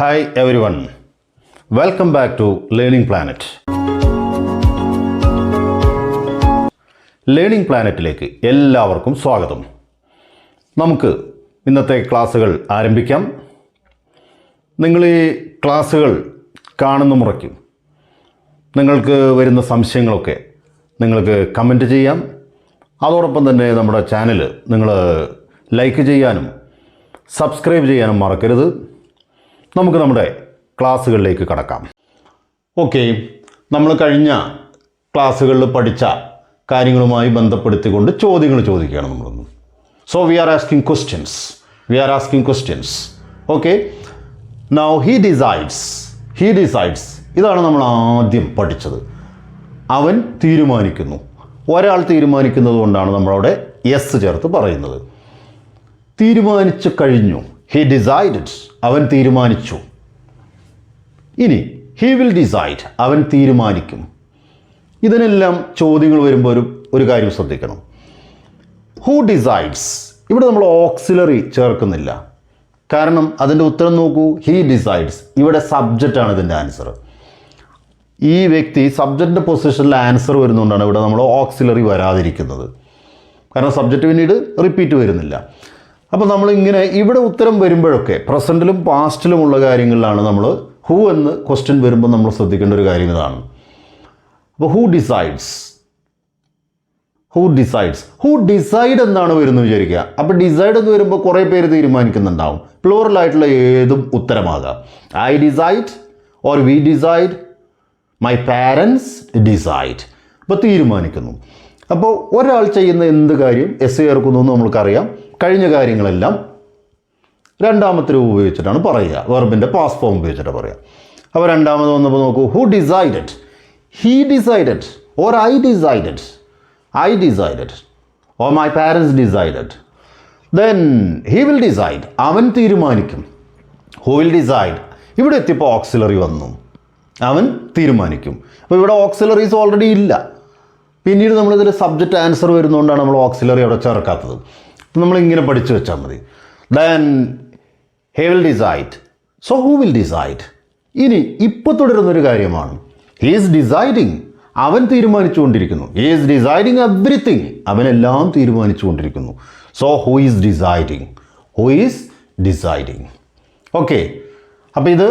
Hi everyone welcome back to learning planet learning പ്ലാനറ്റിലേക്ക് എല്ലാവർക്കും സ്വാഗതം. നമുക്ക് ഇന്നത്തെ ക്ലാസ്സുകൾ ആരംഭിക്കാം. നിങ്ങൾ ഈ ക്ലാസ്സുകൾ കാണുന്ന മുറയ്ക്ക് നിങ്ങൾക്ക് വരുന്ന സംശയങ്ങളൊക്കെ നിങ്ങൾക്ക് കമന്റ് ചെയ്യാം. അതോടൊപ്പം തന്നെ നമ്മുടെ ചാനൽ നിങ്ങൾ ലൈക്ക് ചെയ്യാനും സബ്സ്ക്രൈബ് ചെയ്യാനും മറക്കരുത്. നമുക്ക് നമ്മുടെ ക്ലാസ്സുകളിലേക്ക് കടക്കാം. ഓക്കെ നമ്മൾ കഴിഞ്ഞ ക്ലാസ്സുകളിൽ പഠിച്ച കാര്യങ്ങളുമായി ബന്ധപ്പെടുത്തിക്കൊണ്ട് ചോദ്യങ്ങൾ ചോദിക്കുകയാണ് നമ്മളൊന്ന്. So we are asking questions we are asking questions okay now he decides he decides ഇതാണ് നമ്മൾ ആദ്യം പഠിച്ചത്. അവൻ തീരുമാനിക്കുന്നു. ഒരാൾ തീരുമാനിക്കുന്നത് കൊണ്ടാണ് നമ്മളവിടെ എസ് ചേർത്ത് പറയുന്നത്. തീരുമാനിച്ചു കഴിഞ്ഞു. ഹി ഡിസൈഡഡ് അവൻ തീരുമാനിച്ചു. ഇനി ഹി വിൽ ഡിസൈഡ് അവൻ തീരുമാനിക്കും. ഇതിനെല്ലാം ചോദ്യങ്ങൾ വരുമ്പോൾ ഒരു ഒരു കാര്യം ശ്രദ്ധിക്കണം. ഹൂ ഡിസൈഡ്സ് ഇവിടെ നമ്മൾ ഓക്സിലറി ചേർക്കുന്നില്ല. കാരണം അതിന്റെ ഉത്തരം നോക്കൂ. ഹീ ഡിസൈഡ്സ് ഇവിടെ സബ്ജക്റ്റാണ് ഇതിന്റെ ആൻസർ ഈ വ്യക്തി സബ്ജക്റ്റിന്റെ പൊസിഷനിൽ ആൻസർ വരുന്നതുകൊണ്ടാണ് ഇവിടെ നമ്മൾ ഓക്സിലറി വരാതിരിക്കുന്നത്. കാരണം സബ്ജക്റ്റ് പിന്നീട് റിപ്പീറ്റ് വരുന്നില്ല. അപ്പോൾ നമ്മളിങ്ങനെ ഇവിടെ ഉത്തരം വരുമ്പോഴൊക്കെ പ്രസന്റിലും പാസ്റ്റിലുമുള്ള കാര്യങ്ങളിലാണ് നമ്മൾ ഹൂ എന്ന് ക്വസ്റ്റ്യൻ വരുമ്പോൾ നമ്മൾ ശ്രദ്ധിക്കേണ്ട ഒരു കാര്യം ഇതാണ്. അപ്പോൾ who decides who decides who decide എന്നാണ് വരുന്നത് വിചാരിക്കുക. അപ്പോൾ ഡിസൈഡ് എന്ന് വരുമ്പോൾ കുറേ പേര് തീരുമാനിക്കുന്നുണ്ടാവും. പ്ലൂറലായിട്ടുള്ള ഏതും ഉത്തരമാകാം. I decide or we decide my parents decide അപ്പോൾ തീരുമാനിക്കുന്നു. അപ്പോൾ ഒരാൾ ചെയ്യുന്ന എന്ത് കാര്യം എസ് ചേർക്കുന്നു എന്ന് നമ്മൾക്കറിയാം. കഴിഞ്ഞ കാര്യങ്ങളെല്ലാം രണ്ടാമത്തെ രൂപം ഉപയോഗിച്ചിട്ടാണ് പറയുക. വെർബിന്റെ പാസ് ഫോം ഉപയോഗിച്ചിട്ട് പറയുക. അപ്പോൾ രണ്ടാമത് വന്നപ്പോൾ നോക്കൂ who decided he decided or I decided I decided or my parents decided then he will decide അവൻ തീരുമാനിക്കും. ഹു വിൽ ഡിസൈഡ് ഇവിടെ എത്തിയപ്പോൾ ഓക്സിലറി വന്നു. അവൻ തീരുമാനിക്കും. അപ്പോൾ ഇവിടെ ഓക്സിലറീസ് ഓൾറെഡി ഇല്ല. പിന്നീട് നമ്മളിതിൽ സബ്ജക്റ്റ് ആൻസർ വരുന്നതുകൊണ്ടാണ് നമ്മൾ ഓക്സിലറി അവിടെ ചേർക്കാത്തത്. നമ്മളിങ്ങനെ പഠിച്ചു വെച്ചാൽ മതി. Then he will decide so who will decide ഇനി ഇപ്പോൾ തുടരുന്നൊരു കാര്യമാണ്. ഹീ ഈസ് ഡിസൈഡിങ് അവൻ തീരുമാനിച്ചുകൊണ്ടിരിക്കുന്നു. ഹീ ഈസ് ഡിസൈഡിങ് എവ്രിത്തിങ് അവനെല്ലാം തീരുമാനിച്ചുകൊണ്ടിരിക്കുന്നു. So who is deciding who is deciding okay അപ്പോൾ ഇത്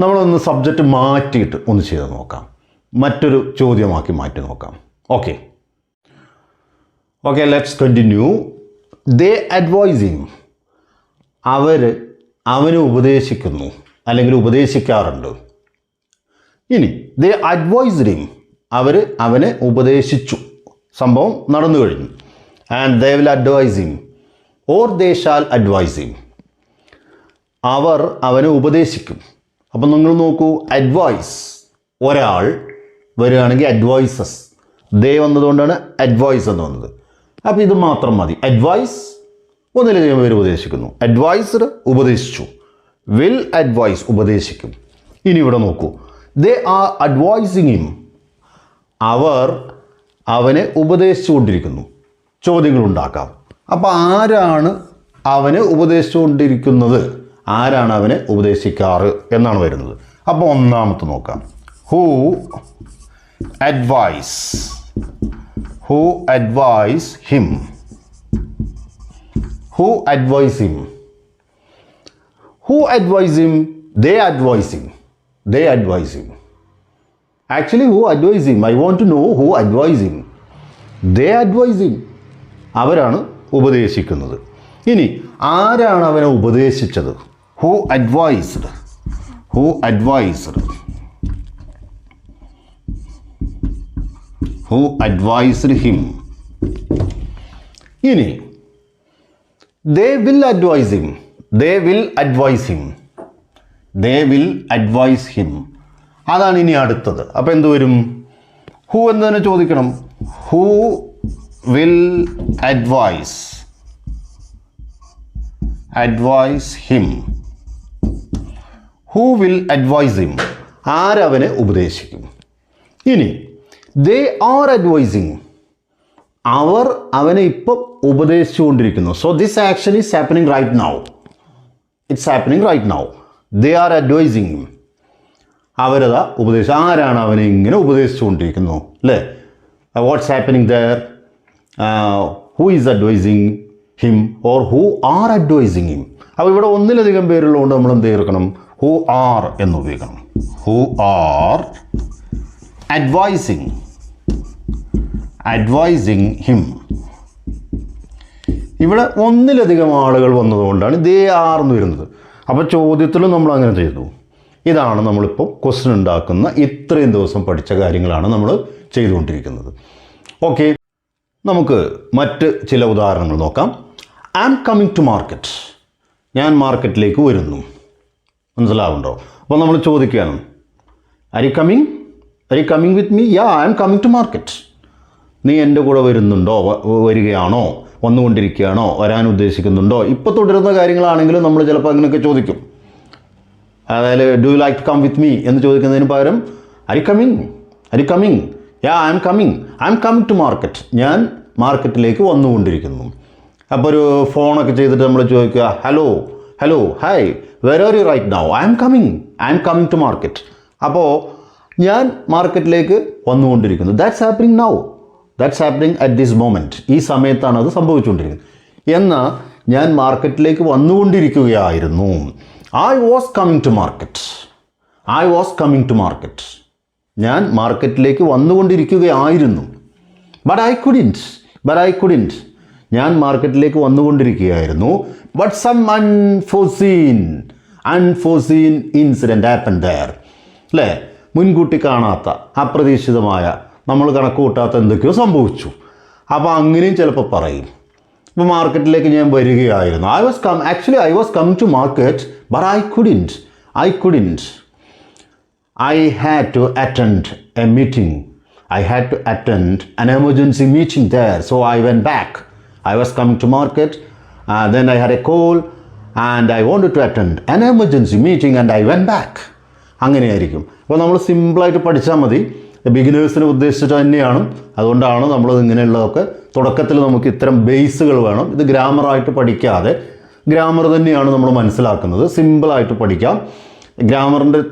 നമ്മളൊന്ന് സബ്ജക്റ്റ് മാറ്റിയിട്ട് ഒന്ന് ചെയ്ത് നോക്കാം. മറ്റൊരു ചോദ്യമാക്കി മാറ്റി നോക്കാം. Okay okay let's continue they advising അവർ അവന് ഉപദേശിക്കുന്നു അല്ലെങ്കിൽ ഉപദേശിക്കാറുണ്ട്. ഇനി ദേ അഡ്വൈസ്ഡ് ഹിം അവർ അവനെ ഉപദേശിച്ചു. സംഭവം നടന്നു കഴിഞ്ഞു. And they will advise him or they shall advise him അവർ അവനെ ഉപദേശിക്കും. അപ്പം നിങ്ങൾ നോക്കൂ അഡ്വൈസ് ഒരാൾ വരികയാണെങ്കിൽ അഡ്വൈസസ് ദേ വന്നതുകൊണ്ടാണ് അഡ്വൈസ് എന്ന് വന്നത്. അപ്പോൾ ഇത് മാത്രം മതി. അഡ്വൈസ് ഒന്നിലധികം പേര് ഉപദേശിക്കുന്നു. അഡ്വൈസ്ഡ് ഉപദേശിച്ചു. വിൽ അഡ്വൈസ് ഉപദേശിക്കും. ഇനി ഇവിടെ നോക്കൂ. ദേ ആർ അഡ്വൈസിങ് ഹിം അവർ അവനെ ഉപദേശിച്ചുകൊണ്ടിരിക്കുന്നു. ചോദ്യങ്ങൾ ഉണ്ടാക്കാം അപ്പോൾ ആരാണ് അവനെ ഉപദേശിച്ചുകൊണ്ടിരിക്കുന്നത്? ആരാണ് അവനെ ഉപദേശിക്കാറ് എന്നാണ് വരുന്നത്. അപ്പോൾ ഒന്നാമത്തെ നോക്കാം. Who advise who advise him? Who advise him? Who advise him? They advise him they advise him. Actually who advise him I want to know who advise him they advise him അവരാണ് ഉപദേശിക്കുന്നത്. ഇനി ആരാണ് അവനെ ഉപദേശിച്ചത്? Who advised who advised who advised him ഇനി they will advise him they will advise him they will advise him അതാണ് ഇനി അടുത്തത്. അപ്പോൾ എന്ത് വരും? ഹൂ എന്ന് തന്നെ ചോദിക്കണം. Who will advise advise him who will advise him ആരവനെ ഉപദേശിക്കും. ഇനി ദേ ആർ അഡ്വൈസിങ് അവർ അവനെ ഇപ്പം ഉപദേശിച്ചുകൊണ്ടിരിക്കുന്നു. So this action is happening right now it's happening right now they are advising അവരതാ ഉപദേശിച്ചു ആരാണ് അവനെ ഇങ്ങനെ ഉപദേശിച്ചുകൊണ്ടിരിക്കുന്നു? അല്ലേ? What's happening there who is advising him or who are advising him അപ്പോൾ ഇവിടെ ഒന്നിലധികം പേരുള്ളതുകൊണ്ട് നമ്മൾ എന്ത് ചേർക്കണം ഹൂ ആർ എന്ന് ഉപയോഗിക്കണം. Who are advising advising him ഇവിടെ ഒന്നിലധികം ആളുകൾ വന്നതുകൊണ്ടാണ് ദേ ആർ എന്ന് വരുന്നത്. അപ്പോൾ ചോദ്യത്തിൽ നമ്മൾ അങ്ങനെ ചെയ്തു. ഇതാണ് നമ്മളിപ്പോൾ ക്വസ്റ്റ്യൻ ഉണ്ടാക്കുന്ന ഇത്രയും ദിവസം പഠിച്ച കാര്യങ്ങളാണ് നമ്മൾ ചെയ്തുകൊണ്ടിരിക്കുന്നത്. ഓക്കെ നമുക്ക് മറ്റ് ചില ഉദാഹരണങ്ങൾ നോക്കാം. I am coming to market ഞാൻ മാർക്കറ്റിലേക്ക് വരുന്നു. മനസ്സിലാവുണ്ടോ? അപ്പോൾ നമ്മൾ ചോദിക്കുകയാണ്. Are you coming are you coming with me yeah I am coming to market നീ എന്റെ കൂടെ വരുന്നുണ്ടോ? വരികയാണോ? വന്നുകൊണ്ടിരിക്കുകയാണോ? വരാൻ ഉദ്ദേശിക്കുന്നുണ്ടോ? ഇപ്പോൾ തുടരുന്ന കാര്യങ്ങളാണെങ്കിലും നമ്മൾ ചിലപ്പോൾ അങ്ങനെയൊക്കെ ചോദിക്കും. അതായത് do you like to come with me എന്ന് ചോദിക്കുന്നതിന് പകരം are you coming are you coming yeah I'm coming I'm coming to market ഞാൻ മാർക്കറ്റിലേക്ക് വന്നുകൊണ്ടിരിക്കുന്നു. അപ്പോൾ ഒരു ഫോണൊക്കെ ചെയ്തിട്ട് നമ്മൾ ചോദിക്കുക hello hello hi where are you right now I'm coming I'm coming to market അപ്പോൾ ഞാൻ മാർക്കറ്റിലേക്ക് വന്നുകൊണ്ടിരിക്കുന്നു. That's happening now that's happening at this moment ഈ സമയത്താണ് അത് സംഭവിച്ചുകൊണ്ടിരിക്കുന്നത്. എന്നാൽ ഞാൻ മാർക്കറ്റിലേക്ക് വന്നുകൊണ്ടിരിക്കുകയായിരുന്നു. I was coming to market I was coming to market ഞാൻ മാർക്കറ്റിലേക്ക് വന്നുകൊണ്ടിരിക്കുകയായിരുന്നു. But I couldn't but I couldn't ഞാൻ മാർക്കറ്റിലേക്ക് വന്നുകൊണ്ടിരിക്കുകയായിരുന്നു. But some unforeseen unforeseen incident happen there അല്ലേ മുൻകൂട്ടി കാണാത്ത അപ്രതീക്ഷിതമായ നമ്മൾ കണക്ക് കൂട്ടാത്ത എന്തൊക്കെയോ സംഭവിച്ചു. അപ്പോൾ അങ്ങനെയും ചിലപ്പോൾ പറയും. ഇപ്പോൾ മാർക്കറ്റിലേക്ക് ഞാൻ വരികയായിരുന്നു. I was come actually I was come to market but I couldn't I couldn't I had to attend a meeting I had to attend an emergency meeting there so I went back I was come to market then I had a call and I want to attend an emergency meeting and I went back അങ്ങനെയായിരിക്കും. അപ്പോൾ നമ്മൾ സിമ്പിളായിട്ട് പഠിച്ചാൽ മതി. ബിഗിനേഴ്സിനെ ഉദ്ദേശിച്ചിട്ട് തന്നെയാണ്. അതുകൊണ്ടാണ് നമ്മൾ ഇങ്ങനെയുള്ളതൊക്കെ തുടക്കത്തിൽ നമുക്ക് ഇത്തരം ബേസുകൾ വേണം. ഇത് ഗ്രാമറായിട്ട് പഠിക്കാതെ. ഗ്രാമർ തന്നെയാണ് നമ്മൾ മനസ്സിലാക്കുന്നത്. സിമ്പിളായിട്ട് പഠിക്കാം. ഗ്രാമറിന്റെ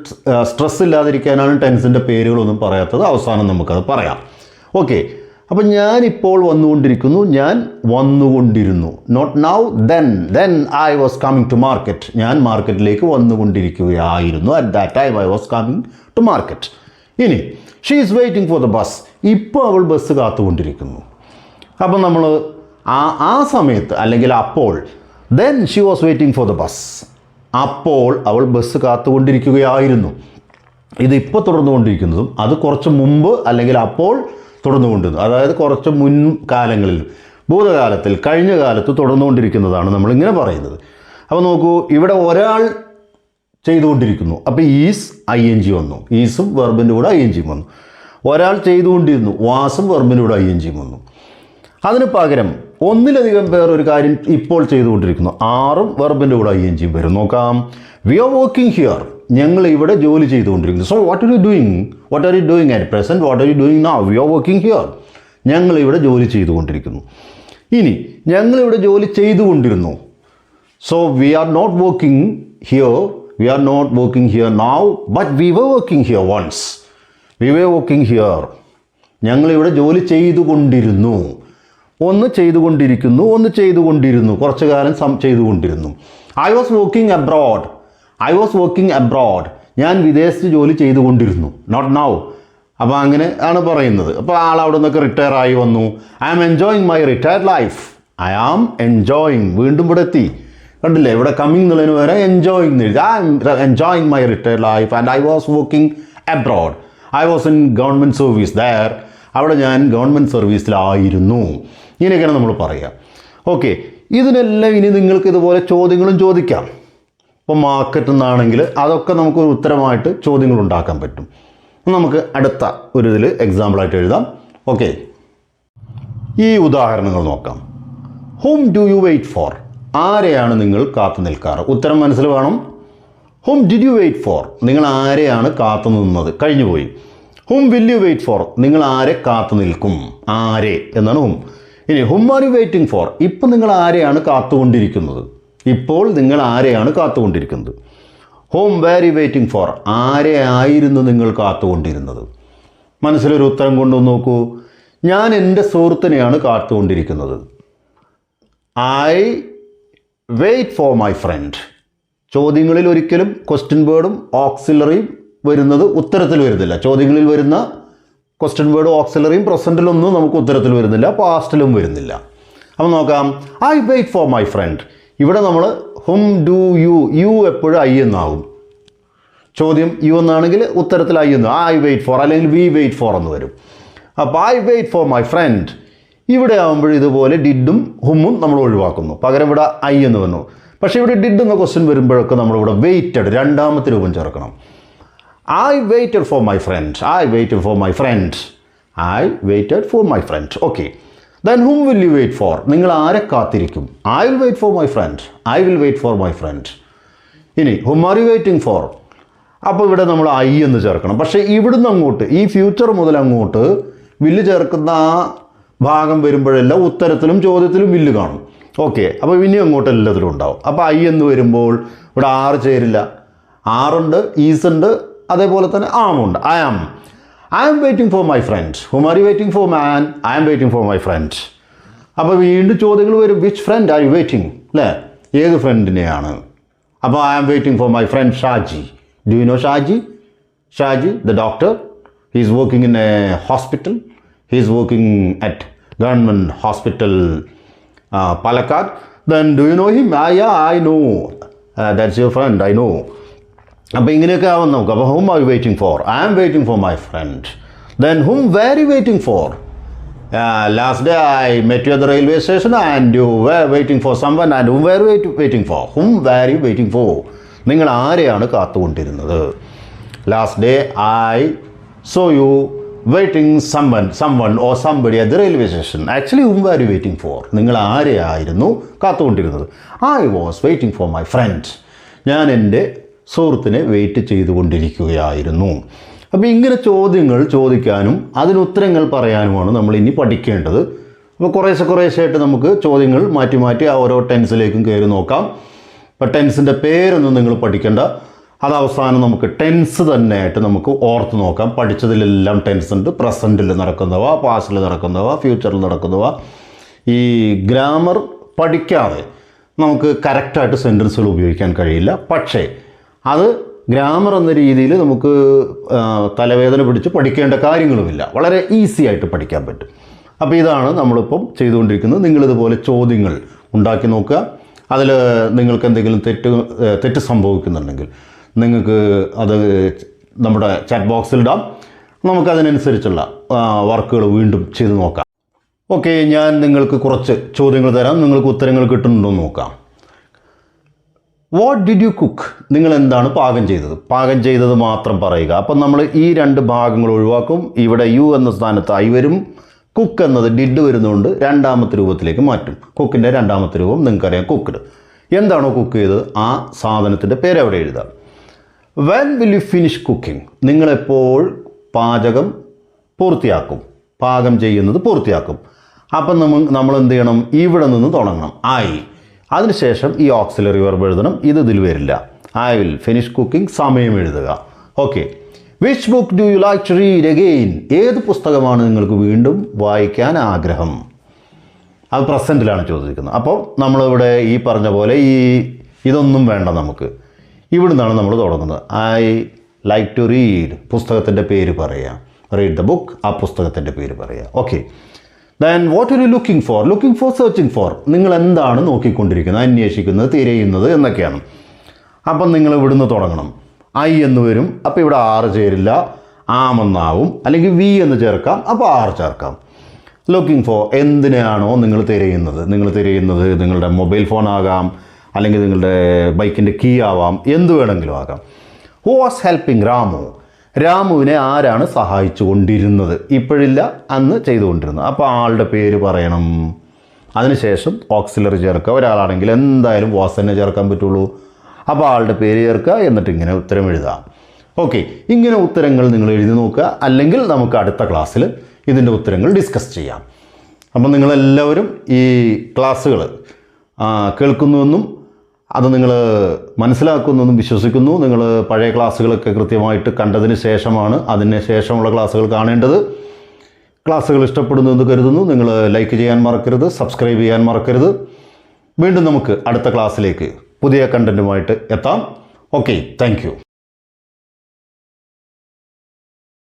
സ്ട്രെസ് ഇല്ലാതിരിക്കാനാണ് ടെൻസിന്റെ പേരുകളൊന്നും പറയാത്തത്. അവസാനം നമുക്കത് പറയാം. ഓക്കെ അപ്പം ഞാനിപ്പോൾ വന്നുകൊണ്ടിരിക്കുന്നു. ഞാൻ വന്നുകൊണ്ടിരുന്നു. Not now then then I was coming to market ഞാൻ മാർക്കറ്റിലേക്ക് വന്നുകൊണ്ടിരിക്കുകയായിരുന്നു. At that time I was coming to market ഇനി she is waiting for the bus ഇപ്പോൾ അവൾ ബസ് കാത്തുകൊണ്ടിരിക്കുന്നു. അപ്പം നമ്മൾ ആ ആ സമയത്ത് അല്ലെങ്കിൽ അപ്പോൾ then she was waiting for the bus അപ്പോൾ അവൾ ബസ് കാത്തുകൊണ്ടിരിക്കുകയായിരുന്നു. ഇത് ഇതിപ്പോൾ തുടർന്നുകൊണ്ടിരിക്കുന്നതും അത് കുറച്ച് മുമ്പ് അല്ലെങ്കിൽ അപ്പോൾ തുടർന്നുകൊണ്ടിരുന്നു അതായത് കുറച്ച് മുൻ കാലങ്ങളിൽ ഭൂതകാലത്തിൽ കഴിഞ്ഞ കാലത്ത് തുടർന്നുകൊണ്ടിരിക്കുന്നതാണ് നമ്മളിങ്ങനെ പറയുന്നത്. അപ്പോൾ നോക്കൂ ഇവിടെ ഒരാൾ ചെയ്തുകൊണ്ടിരിക്കുന്നു. അപ്പോൾ ഈസ് ഐ എൻ ജി വന്നു. ഈസും വെർബിന്റെ കൂടെ ഐ എൻ ജിയും വന്നു. ഒരാൾ ചെയ്തുകൊണ്ടിരുന്നു. വാസും വെർബിന്റെ കൂടെ ഐ എൻ ജിയും വന്നു. അതിന് പകരം ഒന്നിലധികം പേർ ഒരു കാര്യം ഇപ്പോൾ ചെയ്തുകൊണ്ടിരിക്കുന്നു. ആറും വെർബിന്റെ കൂടെ ഐ എൻ ജിയും വരും. നോക്കാം. വി ആർ വർക്കിംഗ് ഹിയർ ഞങ്ങൾ ഇവിടെ ജോലി ചെയ്തുകൊണ്ടിരിക്കുന്നു. So what are you doing what are you doing at present what are you doing നാ വി ആർ വർക്കിംഗ് ഹിയർ ഞങ്ങൾ ഇവിടെ ജോലി ചെയ്തുകൊണ്ടിരിക്കുന്നു. ഇനി ഞങ്ങൾ ഇവിടെ ജോലി ചെയ്തുകൊണ്ടിരുന്നു. So we are not working here, we are not working here now, but we were working here once. We were working here. ഞങ്ങളിവിടെ ജോലി ചെയ്തുകൊണ്ടിരുന്നു. ഒന്ന് ചെയ്തുകൊണ്ടിരിക്കുന്നു ഒന്ന് ചെയ്തുകൊണ്ടിരുന്നു. കുറച്ചു കാലം സം ചെയ്തുകൊണ്ടിരുന്നു. I was working abroad I was working abroad ഞാൻ വിദേശത്ത് ജോലി ചെയ്തുകൊണ്ടിരുന്നു. നോട്ട് നൗ അപ്പോൾ അങ്ങനെ ആണ് പറയുന്നത്. അപ്പോൾ ആൾ അവിടെ നിന്നൊക്കെ റിട്ടയർ ആയി വന്നു. I am enjoying my retired life I am enjoying വീണ്ടും ഇവിടെ എത്തി. കണ്ടില്ലേ? ഇവിടെ കമ്മിങ് എന്നുള്ളതിന് വേറെ എൻജോയിങ് എഴുതി. I enjoying my retire life and I was working abroad I was in government service there അവിടെ ഞാൻ ഗവൺമെന്റ് സർവീസിലായിരുന്നു ഇങ്ങനെയൊക്കെയാണ് നമ്മൾ പറയുക ഓക്കെ ഇതിനെല്ലാം ഇനി നിങ്ങൾക്ക് ഇതുപോലെ ചോദ്യങ്ങളും ചോദിക്കാം. ഇപ്പോൾ മാർക്കറ്റ് എന്നാണെങ്കിൽ അതൊക്കെ നമുക്ക് ഉത്തരമായിട്ട് ചോദ്യങ്ങൾ ഉണ്ടാക്കാൻ പറ്റും. നമുക്ക് അടുത്ത ഒരു ഇതിൽ എക്സാമ്പിളായിട്ട് എഴുതാം. ഓക്കെ ഈ ഉദാഹരണങ്ങൾ നോക്കാം. Whom do you wait for ആരെയാണ് നിങ്ങൾ കാത്തു നിൽക്കാറ്? ഉത്തരം മനസ്സിൽ വേണം. Whom did you wait for നിങ്ങൾ ആരെയാണ് കാത്തു നിന്നത്? കഴിഞ്ഞുപോയി whom will you wait for നിങ്ങൾ ആരെ കാത്തു നിൽക്കും? ആരെ എന്നാണ് ഹും ഇനി whom are you waiting for ഇപ്പം നിങ്ങൾ ആരെയാണ് കാത്തുകൊണ്ടിരിക്കുന്നത്? ഇപ്പോൾ നിങ്ങൾ ആരെയാണ് കാത്തുകൊണ്ടിരിക്കുന്നത്? ഹോം യു വെയിറ്റിംഗ് ഫോർ ആരെ ആയിരുന്നു നിങ്ങൾ കാത്തുകൊണ്ടിരുന്നത്? മനസ്സിലൊരു ഉത്തരം കൊണ്ടുവന്ന് നോക്കൂ. ഞാൻ എന്റെ സുഹൃത്തിനെയാണ് കാത്തുകൊണ്ടിരിക്കുന്നത്. I wait for my friend ചോദ്യങ്ങളിൽ ഒരിക്കലും ക്വസ്റ്റ്യൻ വേർഡും ഓക്സിലറിയും വരുന്നത് ഉത്തരത്തിൽ വരുന്നില്ല. ചോദ്യങ്ങളിൽ വരുന്ന ക്വസ്റ്റ്യൻ വേർഡും ഓക്സിലറിയും പ്രസന്റിലൊന്നും നമുക്ക് ഉത്തരത്തിൽ വരുന്നില്ല പാസ്റ്റിലും വരുന്നില്ല. അപ്പം നോക്കാം. I wait for my friend ഇവിടെ നമ്മൾ ഹും ഡു യു യു എപ്പോഴും ഐ എന്നാകും. ചോദ്യം യു എന്നാണെങ്കിൽ ഉത്തരത്തിൽ ഐ എന്ന്. ഐ വെയിറ്റ് ഫോർ അല്ലെങ്കിൽ വി വെയിറ്റ് ഫോർ എന്ന് വരും. അപ്പോൾ I wait for my friend ഇവിടെ ആകുമ്പോൾ ഇതുപോലെ ഡിഡും ഹുമ്മും നമ്മൾ ഒഴിവാക്കുന്നു. പകരം ഇവിടെ ഐ എന്ന് വന്നു. പക്ഷേ ഇവിടെ ഡിഡ് എന്ന ക്വസ്റ്റ്യൻ വരുമ്പോഴൊക്കെ നമ്മളിവിടെ വെയിറ്റഡ് രണ്ടാമത്തെ രൂപം ചേർക്കണം. I waited for my friend I waited for my friend I waited for my friend okay then hmm will you wait for നിങ്ങൾ ആരെ കാത്തിരിക്കും? I will wait for my friend I will wait for my friend ഇനി ഹും are you waiting for അപ്പോൾ ഇവിടെ നമ്മൾ I എന്ന് ചേർക്കണം. പക്ഷേ ഇവിടുന്ന് അങ്ങോട്ട് ഈ ഫ്യൂച്ചർ മുതൽ അങ്ങോട്ട് വില്ല് ചേർക്കുന്ന ആ ഭാഗം വരുമ്പോഴെല്ലാം ഉത്തരത്തിലും ചോദ്യത്തിലും വില്ല് കാണും. ഓക്കെ അപ്പോൾ ഇനി അങ്ങോട്ട് എല്ലാത്തിലും ഉണ്ടാവും. അപ്പോൾ ഐ എന്ന് വരുമ്പോൾ ഇവിടെ ആറ് ചേരില്ല. ആറുണ്ട് ഈസ് ഉണ്ട് അതേപോലെ തന്നെ ആമുണ്ട് I am I am waiting for my friend hmm are you waiting for man I am waiting for my friend അപ്പോൾ വീണ്ടും ചോദ്യങ്ങൾ വരും. Which friend are you waiting അല്ലേ ഏത് ഫ്രണ്ടിനെയാണ് അപ്പോൾ I am waiting for my friend Shaji. Do you know Shaji? Shaji the doctor he is working in a hospital he is working at government hospital Palakkad. Then do you know him I I know that's your friend I know അപ്പോൾ ഇങ്ങനെയൊക്കെ ആവും നമുക്ക്. അപ്പോൾ ഹും are you waiting for I am waiting for my friend then hmm very waiting for last day I met you the railway station and you were waiting for someone and hmm very wait waiting for hmm very waiting for നിങ്ങൾ ആരെയാണ് കാത്തുകൊണ്ടിരുന്നത്? Last day I saw you waiting some someone oh somebody at the railway station actually um are you waiting for നിങ്ങൾ ആരെയായിരുന്നു കാത്തുകൊണ്ടിരുന്നത്? I was waiting for my friend ഞാൻ എന്റെ സുഹൃത്തിനെ wait ചെയ്തുകൊണ്ടിരിക്കുകയായിരുന്നു. അപ്പോൾ ഇങ്ങനെ ചോദ്യങ്ങൾ ചോദിക്കാനും അതിന് ഉത്തരങ്ങൾ പറയാനുമാണ് നമ്മൾ ഇനി പഠിക്കേണ്ടത്. അപ്പോൾ കുറേശ്ശെ കുറേശ്ശെയായിട്ട് നമുക്ക് ചോദ്യങ്ങൾ മാറ്റി മാറ്റി ആ ഓരോ ടെൻസിലേക്കും കയറി നോക്കാം. അപ്പോൾ ടെൻസിന്റെ പേരൊന്നും നിങ്ങൾ പഠിക്കേണ്ട. അത് അവസാനം നമുക്ക് ടെൻസ് തന്നെയായിട്ട് നമുക്ക് ഓർത്ത് നോക്കാം. പഠിച്ചതിലെല്ലാം ടെൻസ് ഉണ്ട്. പ്രസന്റിൽ നടക്കുന്നവ പാസ്റ്റിൽ നടക്കുന്നവ ഫ്യൂച്ചറിൽ നടക്കുന്നവ. ഈ ഗ്രാമർ പഠിക്കാതെ നമുക്ക് കറക്റ്റായിട്ട് സെന്റൻസുകൾ ഉപയോഗിക്കാൻ കഴിയില്ല. പക്ഷേ അത് ഗ്രാമർ എന്ന രീതിയിൽ നമുക്ക് തലവേദന പിടിച്ച് പഠിക്കേണ്ട കാര്യങ്ങളുമില്ല. വളരെ ഈസി ആയിട്ട് പഠിക്കാൻ പറ്റും. അപ്പോൾ ഇതാണ് നമ്മളിപ്പം ചെയ്തുകൊണ്ടിരിക്കുന്നത്. നിങ്ങളിതുപോലെ ചോദ്യങ്ങൾ ഉണ്ടാക്കി നോക്കുക. അതിൽ നിങ്ങൾക്ക് എന്തെങ്കിലും തെറ്റ് തെറ്റ് സംഭവിക്കുന്നുണ്ടെങ്കിൽ നിങ്ങൾക്ക് അത് നമ്മുടെ ചാറ്റ് ബോക്സിൽ ഇടാം. നമുക്കതിനനുസരിച്ചുള്ള വർക്കുകൾ വീണ്ടും ചെയ്ത് നോക്കാം. ഓക്കെ ഞാൻ നിങ്ങൾക്ക് കുറച്ച് ചോദ്യങ്ങൾ തരാം. നിങ്ങൾക്ക് ഉത്തരങ്ങൾ കിട്ടുന്നുണ്ടോ എന്ന് നോക്കാം. വാട്ട് ഡിഡ് യു കുക്ക് നിങ്ങൾ എന്താണ് പാകം ചെയ്തത്? പാകം ചെയ്തത് മാത്രം പറയുക. അപ്പം നമ്മൾ ഈ രണ്ട് ഭാഗങ്ങൾ ഒഴിവാക്കും. ഇവിടെ യു എന്ന സ്ഥാനത്ത് ഐ വരും. കുക്ക് എന്നത് ഡിഡ് വരുന്നതുകൊണ്ട് രണ്ടാമത്തെ രൂപത്തിലേക്ക് മാറ്റും. കുക്കിന്റെ രണ്ടാമത്തെ രൂപം നിങ്ങൾക്കറിയാം കുക്ക്ഡ് എന്താണോ കുക്ക് ചെയ്തത്? ആ സാധനത്തിന്റെ പേര് അവിടെ എഴുതാം. When will you finish cooking നിങ്ങളെപ്പോൾ പാചകം പൂർത്തിയാക്കും? പാകം ചെയ്യുന്നത് പൂർത്തിയാക്കും. അപ്പം നമ്മൾ നമ്മൾ എന്ത് ചെയ്യണം? ഇവിടെ നിന്ന് തുടങ്ങണം. ആയി അതിനുശേഷം ഈ ഓക്സിലറി വെർബ് എഴുതണം. ഇത് ഇതിൽ വരില്ല. ഐ വിൽ ഫിനിഷ് കുക്കിംഗ് സമയം എഴുതുക. Okay which book do you like to read again ഏത് പുസ്തകമാണ് നിങ്ങൾക്ക് വീണ്ടും വായിക്കാൻ ആഗ്രഹം? അത് പ്രസന്റിലാണ് ചോദിച്ചിരിക്കുന്നത്. അപ്പോൾ നമ്മളിവിടെ ഈ പറഞ്ഞ പോലെ ഈ ഇതൊന്നും വേണ്ട നമുക്ക്. ഇവിടുന്നാണ് നമ്മൾ തുടങ്ങുന്നത്. ഐ ലൈക്ക് ടു റീഡ് പുസ്തകത്തിന്റെ പേര് പറയാം. റീഡ് ദ ബുക്ക് ആ പുസ്തകത്തിന്റെ പേര് പറയാം. Okay then what are you looking for looking for searching for നിങ്ങൾ എന്താണ് നോക്കിക്കൊണ്ടിരിക്കുന്നത്? അന്വേഷിക്കുന്നത് തിരയുന്നത് എന്നൊക്കെയാണ്. അപ്പം നിങ്ങൾ ഇവിടുന്ന് തുടങ്ങണം. ഐ എന്ന് വരും. അപ്പോൾ ഇവിടെ ആറ് ചേരില്ല. ആമെന്നാവും അല്ലെങ്കിൽ വി എന്ന് ചേർക്കാം. അപ്പോൾ ആറ് ചേർക്കാം. ലുക്കിംഗ് ഫോർ എന്തിനാണോ നിങ്ങൾ തിരയുന്നത്? നിങ്ങൾ തിരയുന്നത് നിങ്ങളുടെ മൊബൈൽ ഫോൺ ആകാം അല്ലെങ്കിൽ നിങ്ങളുടെ ബൈക്കിന്റെ കീ ആവാം എന്ത് വേണമെങ്കിലും ആകാം. Who was helping Ramu? രാമുവിനെ ആരാണ് സഹായിച്ചു കൊണ്ടിരുന്നത് ഇപ്പോഴില്ല അന്ന് ചെയ്തുകൊണ്ടിരുന്നത് അപ്പോൾ ആളുടെ പേര് പറയണം. അതിനുശേഷം ഓക്സിലറി ചേർക്കുക. ഒരാളാണെങ്കിൽ എന്തായാലും വാസ് തന്നെ ചേർക്കാൻ പറ്റുള്ളൂ. അപ്പോൾ ആളുടെ പേര് ചേർക്കുക എന്നിട്ട് ഇങ്ങനെ ഉത്തരം എഴുതാം ഓക്കെ ഇങ്ങനെ ഉത്തരങ്ങൾ നിങ്ങൾ എഴുതി നോക്കുക. അല്ലെങ്കിൽ നമുക്ക് അടുത്ത ക്ലാസ്സിൽ ഇതിന്റെ ഉത്തരങ്ങൾ ഡിസ്കസ് ചെയ്യാം. അപ്പം നിങ്ങളെല്ലാവരും ഈ ക്ലാസ്സുകൾ കേൾക്കുന്നുവെന്നും അത് നിങ്ങൾ മനസ്സിലാക്കുന്നെന്നും വിശ്വസിക്കുന്നു. നിങ്ങൾ പഴയ ക്ലാസ്സുകളൊക്കെ കൃത്യമായിട്ട് കണ്ടതിന് ശേഷമാണ് അതിന് ശേഷമുള്ള ക്ലാസ്സുകൾ കാണേണ്ടത്. ക്ലാസ്സുകൾ ഇഷ്ടപ്പെടുന്നു എന്ന് കരുതുന്നു. നിങ്ങൾ ലൈക്ക് ചെയ്യാൻ മറക്കരുത് സബ്സ്ക്രൈബ് ചെയ്യാൻ മറക്കരുത്. വീണ്ടും നമുക്ക് അടുത്ത ക്ലാസ്സിലേക്ക് പുതിയ കണ്ടന്റുമായിട്ട് എത്താം. Okay thank